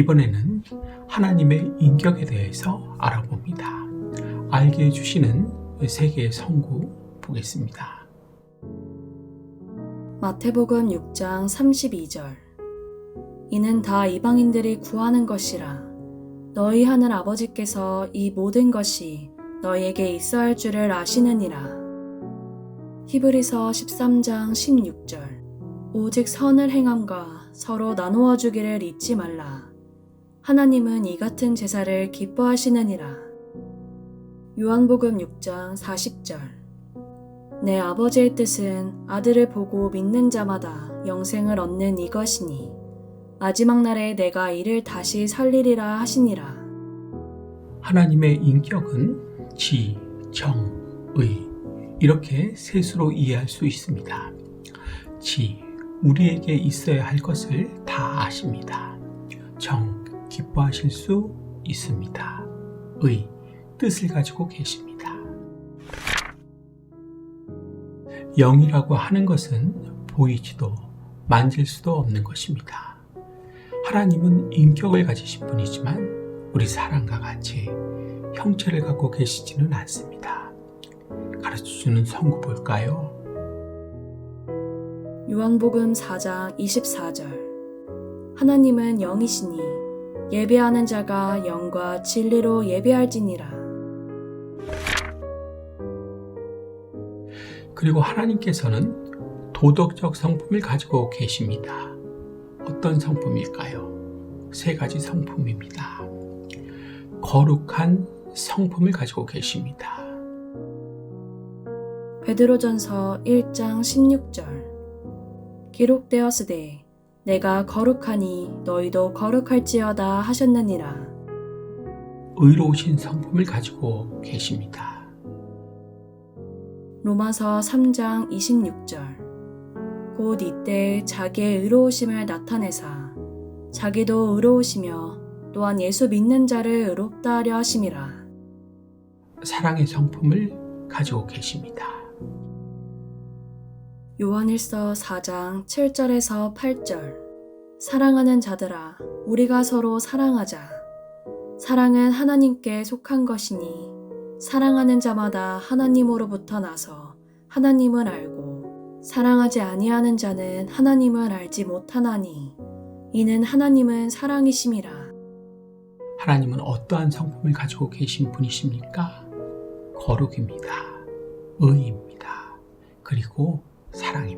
이번에는 하나님의 인격에 대해서 알아봅니다. 알게 해주시는 세 개의 성구 보겠습니다. 마태복음 6장 32절. 이는 다 이방인들이 구하는 것이라. 너희 하늘 아버지께서 이 모든 것이 너희에게 있어야 할 줄을 아시느니라. 히브리서 13장 16절. 오직 선을 행함과 서로 나누어 주기를 잊지 말라 하나님은 이 같은 제사를 기뻐하시느니라 요한복음 6장 40절 내 아버지의 뜻은 아들을 보고 믿는 자마다 영생을 얻는 이것이니 마지막 날에 내가 이를 다시 살리리라 하시니라. 하나님의 인격은 지, 정, 의 이렇게 셋으로 이해할 수 있습니다. 지, 우리에게 있어야 할 것을 다 아십니다. 정, 기뻐하실 수 있습니다. 의, 뜻을 가지고 계십니다. 영이라고 하는 것은 보이지도 만질 수도 없는 것입니다. 하나님은 인격을 가지신 분이지만 우리 사람과 같이 형체를 갖고 계시지는 않습니다. 가르쳐주는 성구 볼까요? 요한복음 4장 24절 하나님은 영이시니 예배하는 자가 영과 진리로 예배할지니라. 그리고 하나님께서는 도덕적 성품을 가지고 계십니다. 어떤 성품일까요? 세 가지 성품입니다. 거룩한 성품을 가지고 계십니다. 베드로전서 1장 16절 기록되었으되 내가 거룩하니 너희도 거룩할지어다 하셨느니라. 의로우신 성품을 가지고 계십니다. 로마서 3장 26절 곧 이때 자기의 의로우심을 나타내사 자기도 의로우시며 또한 예수 믿는 자를 의롭다 하려 하심이라 사랑의 성품을 가지고 계십니다. 요한일서 4장 7절에서 8절 사랑하는 자들아 우리가 서로 사랑하자 사랑은 하나님께 속한 것이니 사랑하는 자마다 하나님으로부터 나서 하나님을 알고 사랑하지 아니하는 자는 하나님을 알지 못하나니 이는 하나님은 사랑이심이라 하나님은 어떠한 성품을 가지고 계신 분이십니까? 거룩입니다. 의입니다. 그리고 사랑입니다.